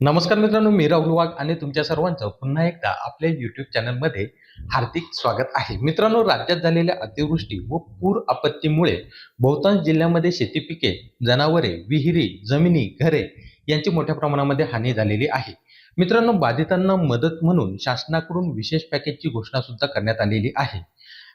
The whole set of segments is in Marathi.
नमस्कार मित्रांनो मी राहुल वाघ आणि तुमच्या सर्वांचं पुन्हा एकदा आपल्या युट्यूब चॅनलमध्ये हार्दिक स्वागत आहे. मित्रांनो राज्यात झालेल्या अतिवृष्टी व पूर आपत्तीमुळे बहुतांश जिल्ह्यामध्ये शेती पिके जनावरे विहिरी जमिनी घरे यांची मोठ्या प्रमाणामध्ये हानी झालेली आहे. मित्रांनो बाधितांना मदत म्हणून शासनाकडून विशेष पॅकेजची घोषणा सुद्धा करण्यात आलेली आहे.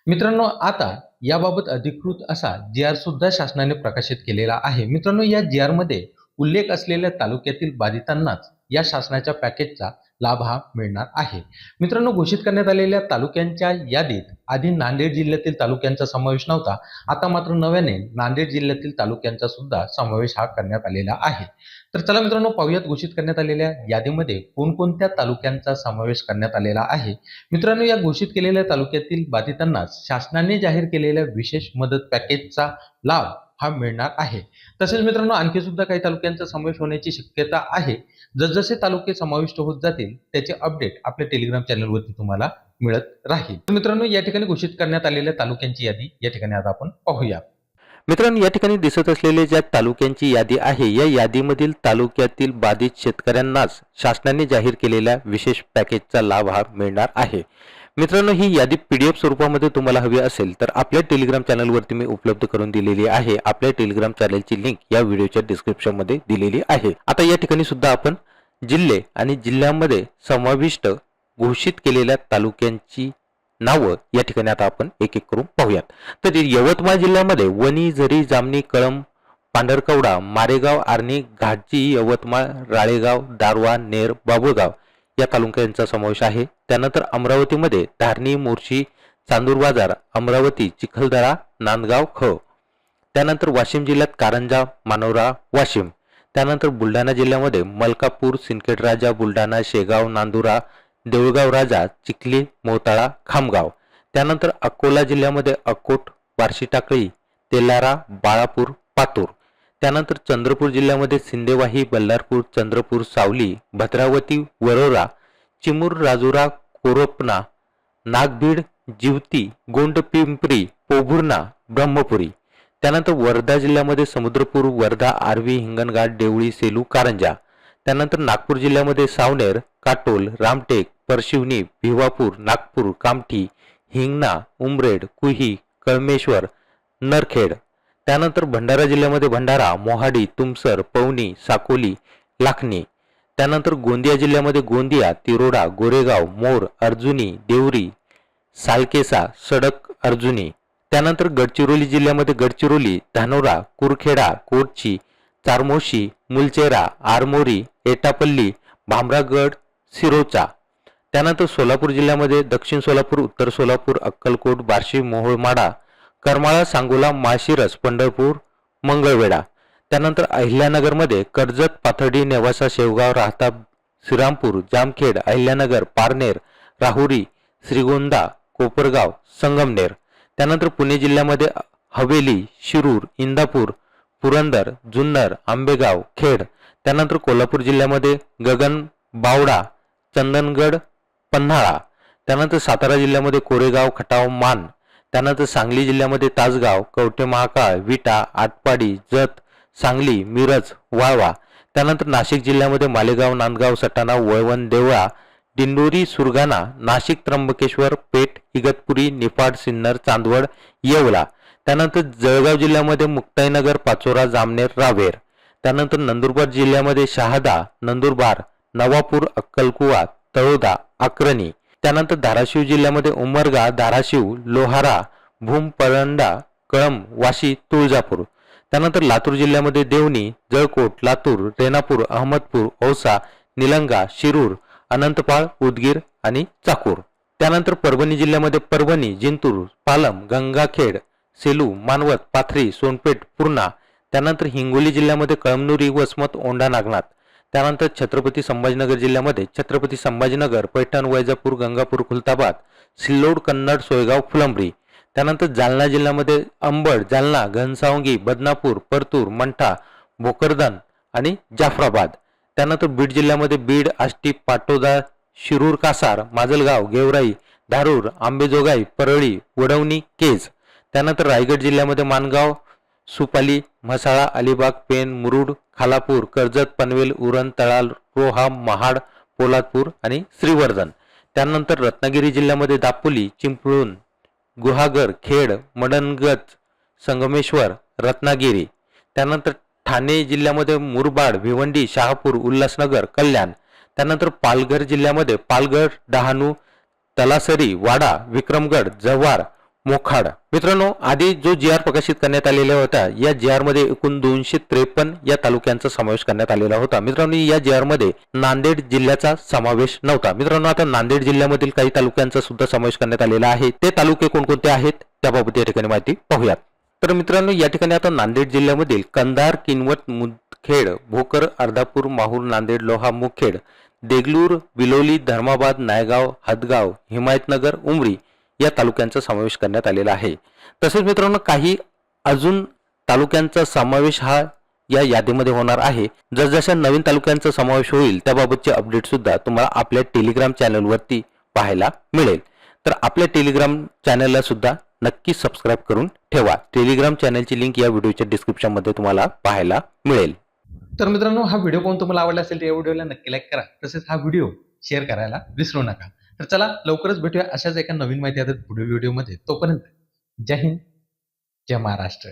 मित्रांनो आता याबाबत अधिकृत असा जी आर सुद्धा शासनाने प्रकाशित केलेला आहे. मित्रांनो या जी आरमध्ये उल्लेख असलेल्या तालुक्यातील बाधितांनाच या शासनाच्या पॅकेजचा लाभ हा मिळणार आहे. मित्रांनो घोषित करण्यात आलेल्या तालुक्यांच्या यादीत आधी नांदेड जिल्ह्यातील तालुक्यांचा समावेश नव्हता. आता मात्र नव्याने नांदेड जिल्ह्यातील तालुक्यांचा सुद्धा समावेश हा करण्यात आलेला आहे. तर चला मित्रांनो पाहुयात घोषित करण्यात आलेल्या यादीमध्ये कोणकोणत्या तालुक्यांचा समावेश करण्यात आलेला आहे? मित्रांनो या घोषित केलेल्या तालुक्यातील बाधितांना शासनाने जाहीर केलेल्या विशेष मदत पॅकेजचा लाभ हा मिळणार आहे. तसेच मित्रांनो आणखी सुद्धा काही तालुक्यांचा समावेश होण्याची शक्यता आहे. जसजसे तालुके समाविष्ट होत जातील त्याचे अपडेट आपल्या टेलिग्राम चॅनलवरती तुम्हाला मिळत राहील. तर मित्रांनो या ठिकाणी घोषित करण्यात आलेल्या तालुक्यांची यादी या ठिकाणी आता आपण पाहूया. मित्रांनो या ठिकाणी दिसत असलेले ज्या तालुक्यांची यादी आहे या यादीमधील तालुक्यातील बाधित शेतकऱ्यांनाच शासनाने जाहीर केलेल्या विशेष पॅकेजचा लाभ हा मिळणार आहे. मित्रांनो ही यादी पीडीएफ स्वरूपामध्ये तुम्हाला हवी असेल तर आपल्या टेलिग्राम चॅनलवरती मी उपलब्ध करून दिलेली आहे. आपल्या टेलिग्राम चॅनलची लिंक या व्हिडिओच्या डिस्क्रिप्शनमध्ये दिलेली आहे. आता या ठिकाणी सुद्धा आपण जिल्हे आणि जिल्ह्यामध्ये समाविष्ट घोषित केलेल्या तालुक्यांची नावं या ठिकाणी आता आपण एक एक करून पाहूयात. तर यवतमाळ जिल्ह्यामध्ये वणी झरी जामणी कळंब पांढरकवडा मारेगाव आर्णी घाटजी यवतमाळ राळेगाव दारवा नेर बाबुळगाव या तालुक्यांचा समावेश आहे. त्यानंतर अमरावतीमध्ये धारणी मोर्शी चांदूर बाजार अमरावती चिखलदरा नांदगाव ख. त्यानंतर वाशिम जिल्ह्यात कारंजा मानोरा वाशिम. त्यानंतर बुलढाणा जिल्ह्यामध्ये मलकापूर सिंदखेडराजा बुलढाणा शेगाव नांदुरा देऊळगाव राजा चिखली मोताळा खामगाव. त्यानंतर अकोला जिल्ह्यामध्ये अकोट बार्शी टाकळी तेलारा बाळापूर पातूर. त्यानंतर चंद्रपूर जिल्ह्यामध्ये सिंदेवाही बल्लारपूर चंद्रपूर सावली भद्रावती वरोरा चिमूर राजुरा कोरपना नागभीड जिवती गोंडपिंपरी पोभुर्णा ब्रह्मपुरी. त्यानंतर वर्धा जिल्ह्यामध्ये समुद्रपूर वर्धा आर्वी हिंगणघाट देवळी सेलू कारंजा. त्यानंतर नागपूर जिल्ह्यामध्ये सावनेर काटोल रामटेक परशिवनी भिवापूर नागपूर कामठी हिंगणा उमरेड कुही कळमेश्वर नरखेड. त्यानंतर भंडारा जिल्ह्यामध्ये भंडारा मोहाडी तुमसर पवनी साकोली लाखणी त्यानंतर गोंदिया जिल्ह्यामध्ये गोंदिया तिरोडा गोरेगाव मोर अर्जुनी देवरी सालकेसा सडक अर्जुनी. त्यानंतर गडचिरोली जिल्ह्यामध्ये गडचिरोली धानोरा कुरखेडा कोटची चारमोशी मुलचेरा आरमोरी एटापल्ली भामरागड सिरोचा. त्यानंतर सोलापूर जिल्ह्यामध्ये दक्षिण सोलापूर उत्तर सोलापूर अक्कलकोट बार्शी मोहोळमाडा करमाळा सांगोला माळशिरस पंढरपूर मंगळवेढा. त्यानंतर अहिल्यानगरमध्ये कर्जत पाथर्डी नेवासा शेवगाव राहता श्रीरामपूर जामखेड अहिल्यानगर पारनेर राहुरी श्रीगोंदा कोपरगाव संगमनेर. त्यानंतर पुणे जिल्ह्यामध्ये हवेली शिरूर इंदापूर पुरंदर जुन्नर आंबेगाव खेड. त्यानंतर कोल्हापूर जिल्ह्यामध्ये गगन बावडा चंदनगड पन्हाळा. त्यानंतर सातारा जिल्ह्यामध्ये कोरेगाव खटाव मान. त्यानंतर सांगली जिल्ह्यामध्ये तासगाव कवठे महाकाळ विटा आटपाडी जत सांगली मिरज वाळवा त्यानंतर नाशिक जिल्ह्यामध्ये मालेगाव नांदगाव सटाणा वळवण देवळा दिंडोरी सुरगाणा नाशिक त्र्यंबकेश्वर पेठ इगतपुरी निफाड सिन्नर चांदवड येवला. त्यानंतर जळगाव जिल्ह्यामध्ये मुक्ताईनगर पाचोरा जामनेर रावेर. त्यानंतर नंदुरबार जिल्ह्यामध्ये शहादा नंदुरबार नवापूर अक्कलकुवा तळोदा अक्रणी त्यानंतर धाराशिव जिल्ह्यामध्ये उमरगा धाराशिव लोहारा भूम परंडा कळंब वाशी तुळजापूर. त्यानंतर लातूर जिल्ह्यामध्ये देवणी जळकोट लातूर रेणापूर अहमदपूर औसा निलंगा शिरूर अनंतपाळ उदगीर आणि चाकूर. त्यानंतर परभणी जिल्ह्यामध्ये परभणी जिंतूर पालम गंगाखेड सेलू मानवत पाथरी सोनपेठ पूर्णा. त्यानंतर हिंगोली जिल्ह्यामध्ये कळमनुरी वसमत ओंढा नागनाथ. त्यानंतर छत्रपती संभाजीनगर जिल्ह्यामध्ये छत्रपती संभाजीनगर पैठण वैजापूर गंगापूर खुलताबाद सिल्लोड कन्नड सोयगाव फुलंब्री. त्यानंतर जालना जिल्ह्यामध्ये अंबड जालना घनसावंगी बदनापूर परतूर मंठा भोकरदन आणि जाफराबाद. त्यानंतर बीड जिल्ह्यामध्ये बीड आष्टी पाटोदा शिरूर कासार माजलगाव गेवराई धारूर आंबेजोगाई परळी वडवणी केज. त्यानंतर रायगड जिल्ह्यामध्ये मानगाव सुपाली म्हसाळा अलिबाग पेन मुरुड खालापूर कर्जत पनवेल उरण तळाल रोहा महाड पोलादपूर आणि श्रीवर्धन. त्यानंतर रत्नागिरी जिल्ह्यामध्ये दापोली चिंपळूण गुहागर खेड मडनगज संगमेश्वर रत्नागिरी. त्यानंतर ठाणे जिल्ह्यामध्ये मुरबाड भिवंडी शहापूर उल्हासनगर कल्याण. त्यानंतर पालघर जिल्ह्यामध्ये पालघर डहाणू तलासरी वाडा विक्रमगड जव्हार मोखाड. मित्रांनो आधी जो जी आर प्रकाशित करण्यात आलेला होता या जी आरमध्ये एकूण दोनशे त्रेपन्न या तालुक्यांचा समावेश करण्यात आलेला होता. मित्रांनो या जी आरमध्ये नांदेड जिल्ह्याचा समावेश नव्हता. मित्रांनो आता नांदेड जिल्ह्यामधील काही तालुक्यांचा सुद्धा समावेश करण्यात आलेला आहे. ते तालुके कोणकोणते आहेत त्याबाबत या ठिकाणी माहिती पाहूयात. तर मित्रांनो या ठिकाणी आता नांदेड जिल्ह्यामधील कंधार किनवट मुदखेड भोकर अर्धापूर माहूर नांदेड लोहा मुखेड देगलूर बिलोली धर्माबाद नायगाव हदगाव हिमायतनगर उमरी या तालुक्यांचा समावेश करण्यात आलेला आहे. तसेच मित्रांनो काही अजून तालुक्यांचा समावेश हा या यादीमध्ये होणार आहे. जसजशा नवीन तालुक्यांचा समावेश होईल त्याबाबतचे अपडेट सुद्धा तुम्हाला आपल्या टेलिग्राम चॅनलवरती पाहायला मिळेल. तर आपल्या टेलिग्राम चॅनलला सुद्धा नक्की सबस्क्राईब करून ठेवा. टेलिग्राम चॅनलची लिंक या व्हिडिओच्या डिस्क्रिप्शनमध्ये तुम्हाला पाहायला मिळेल. तर मित्रांनो हा व्हिडिओ पाहून तुम्हाला आवडला असेल तर या व्हिडिओला नक्की लाईक करा. तसेच हा व्हिडिओ शेअर करायला विसरू नका. तर चला लवकरच भेटूया अशाच एका नवीन माहिती आता पुढील व्हिडिओमध्ये. तोपर्यंत जय हिंद जय महाराष्ट्र.